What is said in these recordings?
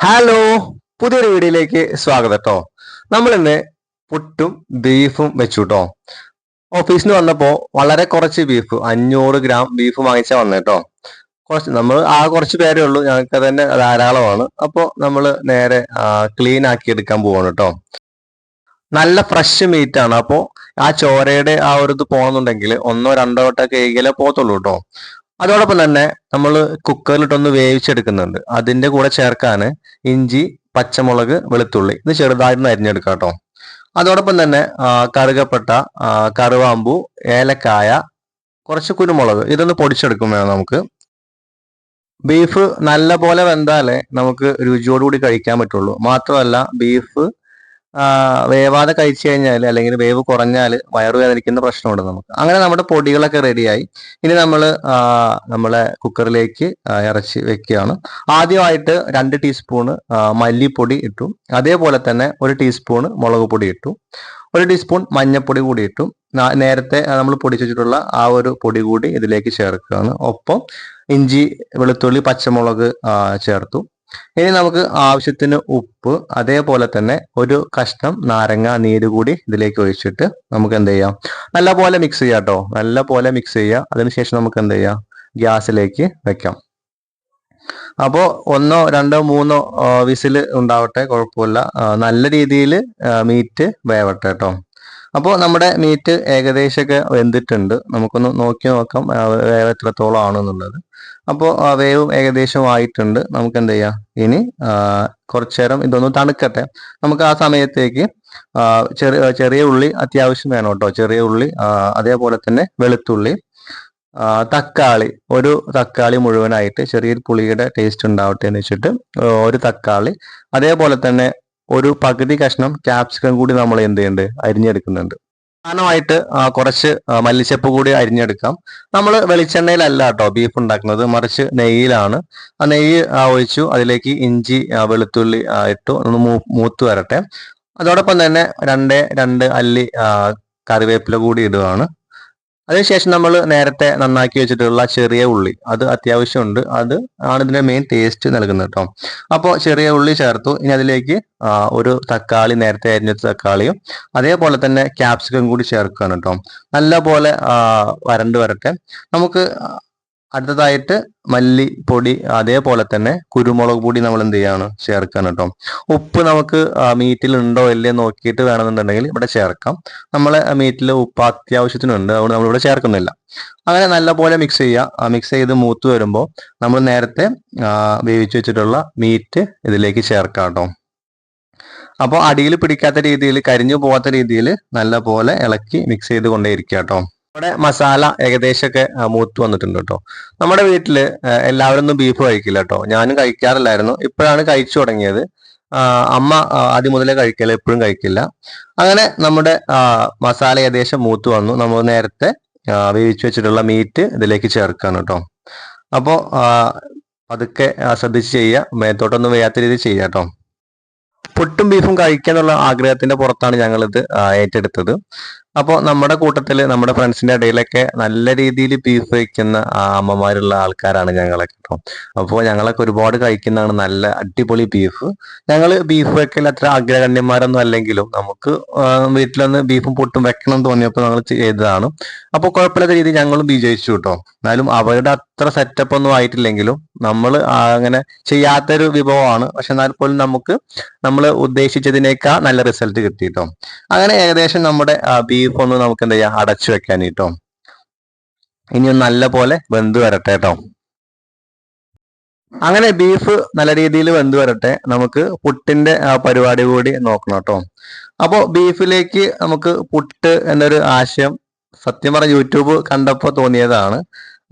Hello പുതിയൊരു വീഡിയോയിലേക്ക് സ്വാഗതം കേട്ടോ നമ്മൾ ഇന്ന് പുട്ടും ബീഫും വെച്ചു കേട്ടോ ഓഫീസിൽ നിന്ന് വന്നപ്പോൾ വളരെ കുറച്ച് ബീഫ് അഞ്ഞൂറ് ഗ്രാം ബീഫ് വാങ്ങിച്ചാൽ വന്നു കേട്ടോ കുറച്ച് നമ്മൾ ആ കുറച്ച് പേരേ ഉള്ളൂ ഞങ്ങൾക്ക് തന്നെ ധാരാളമാണ്. അപ്പോൾ നമ്മൾ നേരെ ക്ലീൻ ആക്കി എടുക്കാൻ പോവാണ് കേട്ടോ നല്ല ഫ്രഷ് മീറ്റ് ആണ്. അപ്പോൾ ആ ചോരയുടെ ആ ഒരു ഇത് പോകുന്നുണ്ടെങ്കിൽ ഒന്നോ രണ്ടോ വട്ടം കേകിലേ പോകത്തുള്ളൂ കേട്ടോ അതോടൊപ്പം തന്നെ നമ്മൾ കുക്കറിലിട്ടൊന്ന് വേവിച്ചെടുക്കുന്നുണ്ട്. അതിന്റെ കൂടെ ചേർക്കാൻ ഇഞ്ചി പച്ചമുളക് വെളുത്തുള്ളി ഇത് ചെറുതായിട്ട് അരിഞ്ഞെടുക്കാം കേട്ടോ. അതോടൊപ്പം തന്നെ കറുകപ്പെട്ട കറുവാമ്പു ഏലക്കായ കുറച്ച് കുരുമുളക് ഇതൊന്ന് പൊടിച്ചെടുക്കും വേണം നമുക്ക്. ബീഫ് നല്ല പോലെ വെന്താലേ നമുക്ക് രുചിയോടുകൂടി കഴിക്കാൻ പറ്റുള്ളൂ. മാത്രമല്ല ബീഫ് വേവാതെ കഴിച്ചു കഴിഞ്ഞാൽ അല്ലെങ്കിൽ വേവ് കുറഞ്ഞാൽ വയറുവേദനിക്കുന്ന പ്രശ്നമുണ്ട് നമുക്ക്. അങ്ങനെ നമ്മുടെ പൊടികളൊക്കെ റെഡിയായി. ഇനി നമ്മൾ നമ്മളെ കുക്കറിലേക്ക് ഇറച്ചി വെക്കുകയാണ്. ആദ്യമായിട്ട് രണ്ട് ടീസ്പൂണ് മല്ലിപ്പൊടി ഇട്ടു. അതേപോലെ തന്നെ ഒരു ടീസ്പൂണ് മുളക് പൊടി ഇട്ടു. ഒരു ടീസ്പൂൺ മഞ്ഞൾപ്പൊടി കൂടി ഇട്ടു. നേരത്തെ നമ്മൾ പൊടിച്ചിട്ടുള്ള ആ ഒരു പൊടി കൂടി ഇതിലേക്ക് ചേർക്കുകയാണ്. ഒപ്പം ഇഞ്ചി വെളുത്തുള്ളി പച്ചമുളക് ചേർത്തു. ഇനി നമുക്ക് ആവശ്യത്തിന് ഉപ്പ് അതേപോലെ തന്നെ ഒരു കഷ്ണം നാരങ്ങ നീര് കൂടി ഇതിലേക്ക് ഒഴിച്ചിട്ട് നമുക്ക് എന്ത് ചെയ്യാം? നല്ല പോലെ മിക്സ് ചെയ്യാം കേട്ടോ നല്ല പോലെ മിക്സ് ചെയ്യുക. അതിനുശേഷം നമുക്ക് എന്ത് ചെയ്യാം? ഗ്യാസിലേക്ക് വെക്കാം. അപ്പോൾ ഒന്നോ രണ്ടോ മൂന്നോ വിസിൽ ഉണ്ടാവട്ടെ കുഴപ്പമില്ല. നല്ല രീതിയിൽ മീറ്റ് വേവട്ടെ കേട്ടോ അപ്പോൾ നമ്മുടെ മീറ്റ് ഏകദേശമൊക്കെ വെന്തിട്ടുണ്ട്. നമുക്കൊന്ന് നോക്കി നോക്കാം വേവ് എത്രത്തോളം ആണെന്നുള്ളത്. അപ്പോൾ വേവും ഏകദേശം ആയിട്ടുണ്ട്. നമുക്ക് എന്ത് ചെയ്യാം ഇനി കുറച്ചേരം നേരം ഇതൊന്ന് തണുക്കട്ടെ. നമുക്ക് ആ സമയത്തേക്ക് ചെറിയ ചെറിയ ഉള്ളി അത്യാവശ്യം വേണം കേട്ടോ. ചെറിയ ഉള്ളി അതേപോലെ തന്നെ വെളുത്തുള്ളി തക്കാളി. ഒരു തക്കാളി മുഴുവനായിട്ട് ചെറിയൊരു പുളിയുടെ ടേസ്റ്റ് ഉണ്ടാവട്ടെ എന്ന് വെച്ചിട്ട് ഒരു തക്കാളി. അതേപോലെ തന്നെ ഒരു പകുതി കഷ്ണം ക്യാപ്സിക്കം കൂടി നമ്മൾ എന്ത് ചെയ്യുന്നുണ്ട് അരിഞ്ഞെടുക്കുന്നുണ്ട്. പ്രധാനമായിട്ട് കുറച്ച് മല്ലിച്ചപ്പ് കൂടി അരിഞ്ഞെടുക്കാം. നമ്മൾ വെളിച്ചെണ്ണയിലല്ല കേട്ടോ ബീഫ് ഉണ്ടാക്കുന്നത്. മറിച്ച് നെയ്യിലാണ്. ആ നെയ്യ് ഒഴിച്ചു. അതിലേക്ക് ഇഞ്ചി വെളുത്തുള്ളി ഇട്ടു. ഒന്ന് മൂത്ത് വരട്ടെ. അതോടൊപ്പം തന്നെ രണ്ടേ രണ്ട് അല്ലി കറിവേപ്പില കൂടി ഇടുകയാണ് അതിനുശേഷം നമ്മൾ നേരത്തെ നന്നാക്കി വെച്ചിട്ടുള്ള ചെറിയ ഉള്ളി. അത് അത്യാവശ്യമുണ്ട്. അത് ആണ് ഇതിന്റെ മെയിൻ ടേസ്റ്റ് നൽകുന്നത് കേട്ടോ അപ്പോൾ ചെറിയ ഉള്ളി ചേർത്തു. ഇനി അതിലേക്ക് ഒരു തക്കാളി നേരത്തെ അരിഞ്ഞ തക്കാളിയും അതേപോലെ തന്നെ ക്യാപ്സിക്കം കൂടി ചേർക്കുകയാണ് കേട്ടോ നല്ല പോലെ വരണ്ട് വരട്ടെ. നമുക്ക് അടുത്തതായിട്ട് മല്ലിപ്പൊടി അതേപോലെ തന്നെ കുരുമുളക് പൊടി നമ്മൾ എന്ത് ചെയ്യാണ്? ചേർക്കാൻ കേട്ടോ. ഉപ്പ് നമുക്ക് മീറ്റിൽ ഉണ്ടോ ഇല്ലയോ നോക്കിയിട്ട് വേണമെന്നുണ്ടെങ്കിൽ ഇവിടെ ചേർക്കാം. നമ്മളെ മീറ്റിൽ ഉപ്പ് അത്യാവശ്യത്തിനുണ്ട്. അതുകൊണ്ട് നമ്മൾ ഇവിടെ ചേർക്കുന്നില്ല. അങ്ങനെ നല്ലപോലെ മിക്സ് ചെയ്യുക. മിക്സ് ചെയ്ത് മൂത്ത് വരുമ്പോൾ നമ്മൾ നേരത്തെ വേവിച്ചു വെച്ചിട്ടുള്ള മീറ്റ് ഇതിലേക്ക് ചേർക്കാം കേട്ടോ. അപ്പോൾ അടിയിൽ പിടിക്കാത്ത രീതിയിൽ കരിഞ്ഞു പോകാത്ത രീതിയിൽ നല്ലപോലെ ഇളക്കി മിക്സ് ചെയ്ത് കൊണ്ടേയിരിക്കുക കേട്ടോ. നമ്മുടെ മസാല ഏകദേശമൊക്കെ മൂത്ത് വന്നിട്ടുണ്ട് കേട്ടോ. നമ്മുടെ വീട്ടിൽ എല്ലാവരും ഒന്നും ബീഫ് കഴിക്കില്ല കേട്ടോ. ഞാനും കഴിക്കാറില്ലായിരുന്നു. ഇപ്പോഴാണ് കഴിച്ചു തുടങ്ങിയത്. അമ്മ ആദ്യം മുതലേ കഴിക്കില്ല എപ്പോഴും കഴിക്കില്ല. അങ്ങനെ നമ്മുടെ മസാല ഏകദേശം മൂത്ത് വന്നു. നമ്മൾ നേരത്തെ വേവിച്ചു വെച്ചിട്ടുള്ള മീറ്റ് ഇതിലേക്ക് ചേർക്കാണ് കേട്ടോ. അപ്പോൾ പതുക്കെ ആ, ശ്രദ്ധിച്ച് ചെയ്യുക. മേത്തോട്ടൊന്നും വയ്യാത്ത രീതിയിൽ ചെയ്യുക കേട്ടോ. പുട്ടും ബീഫും കഴിക്കാനുള്ള ആഗ്രഹത്തിന്റെ പുറത്താണ് ഞങ്ങളിത് ഏറ്റെടുത്തത്. അപ്പോൾ നമ്മുടെ കൂട്ടത്തിൽ നമ്മുടെ ഫ്രണ്ട്സിന്റെ ഇടയിലൊക്കെ നല്ല രീതിയിൽ ബീഫ് കഴിക്കുന്ന അമ്മമാരുള്ള ആൾക്കാരാണ് ഞങ്ങളൊക്കെ കേട്ടോ. അപ്പോൾ ഞങ്ങളൊക്കെ ഒരുപാട് കഴിക്കുന്നതാണ് നല്ല അടിപൊളി ബീഫ് ഞങ്ങൾ ബീഫ് വെക്കൽ അത്ര അഗ്രഗണ്യന്മാരൊന്നും അല്ലെങ്കിലും നമുക്ക് വീട്ടിലൊന്ന് ബീഫും പൊട്ടും വെക്കണം എന്ന് തോന്നിയപ്പോൾ ഞങ്ങൾ ചെയ്തതാണ്. അപ്പോൾ കുഴപ്പമില്ലാത്ത രീതിയിൽ ഞങ്ങളും വിജയിച്ചു കേട്ടോ. എന്നാലും അവരുടെ അത്ര സെറ്റപ്പ് ഒന്നും ആയിട്ടില്ലെങ്കിലും നമ്മൾ അങ്ങനെ ചെയ്യാത്തൊരു വിഭവമാണ്. പക്ഷെ എന്നാൽ പോലും നമുക്ക് നമ്മൾ ഉദ്ദേശിച്ചതിനേക്കാൾ നല്ല റിസൾട്ട് കിട്ടി കേട്ടോ. അങ്ങനെ ഏകദേശം നമ്മുടെ ബീഫ് ഒന്ന് നമുക്ക് എന്താ ചെയ്യാം അടച്ചു വെക്കാൻ കേട്ടോ ഇനി ഒന്ന് നല്ല പോലെ വെന്ത് വരട്ടെ കേട്ടോ അങ്ങനെ ബീഫ് നല്ല രീതിയിൽ വെന്ത് വരട്ടെ. നമുക്ക് പുട്ടിന്റെ പരിപാടി കൂടി നോക്കണം കേട്ടോ അപ്പോൾ ബീഫിലേക്ക് നമുക്ക് പുട്ട് എന്നൊരു ആശയം സത്യം പറഞ്ഞ യൂട്യൂബ് കണ്ടപ്പോൾ തോന്നിയതാണ്.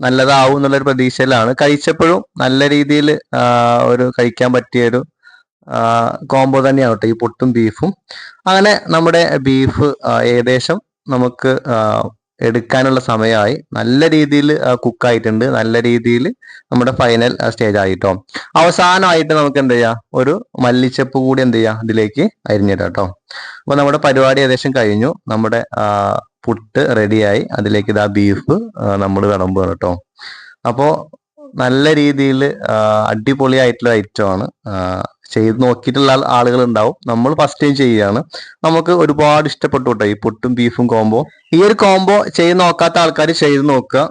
നല്ലതാവും എന്നുള്ളൊരു പ്രതീക്ഷയിലാണ്. കഴിച്ചപ്പോഴും നല്ല രീതിയിൽ ഒരു കഴിക്കാൻ പറ്റിയൊരു കോംബോ തന്നെയാണ് കേട്ടോ ഈ പൊട്ടും ബീഫും അങ്ങനെ നമ്മുടെ ബീഫ് ഏകദേശം നമുക്ക് എടുക്കാനുള്ള സമയമായി. നല്ല രീതിയിൽ കുക്കായിട്ടുണ്ട് നല്ല രീതിയിൽ നമ്മുടെ ഫൈനൽ സ്റ്റേജ് ആയിട്ടോ. അവസാനമായിട്ട് നമുക്ക് എന്ത് ചെയ്യാം? ഒരു മല്ലിച്ചപ്പ് കൂടി എന്ത് ചെയ്യാം? ഇതിലേക്ക് അരിഞ്ഞിടാം കേട്ടോ അപ്പൊ നമ്മുടെ പരിപാടി ഏകദേശം കഴിഞ്ഞു. നമ്മുടെ പുട്ട് റെഡിയായി അതിലേക്ക് ഇതാ ബീഫ് നമ്മൾ വിളമ്പുകയാണ് കേട്ടോ അപ്പോൾ നല്ല രീതിയിൽ അടിപൊളിയായിട്ടുള്ള ഐറ്റം ആണ് ആ, ചെയ്ത് നോക്കിയിട്ടുള്ള ആളുകൾ ഉണ്ടാവും നമ്മൾ ഫസ്റ്റ് ടൈം ചെയ്യുകയാണ്. നമുക്ക് ഒരുപാട് ഇഷ്ടപ്പെട്ടു കേട്ടോ ഈ പുട്ടും ബീഫും കോംബോ ഈ ഒരു കോംബോ ചെയ്ത് നോക്കാത്ത ആൾക്കാർ ചെയ്ത് നോക്കുക.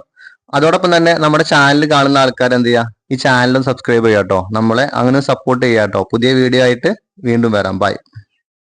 അതോടൊപ്പം തന്നെ നമ്മുടെ ചാനൽ കാണുന്ന ആൾക്കാർ എന്ത് ചെയ്യുക? ഈ ചാനലും സബ്സ്ക്രൈബ് ചെയ്യാം കേട്ടോ. നമ്മളെ അങ്ങനെ സപ്പോർട്ട് ചെയ്യാം കേട്ടോ. പുതിയ വീഡിയോ ആയിട്ട് വീണ്ടും വരാം. ബൈ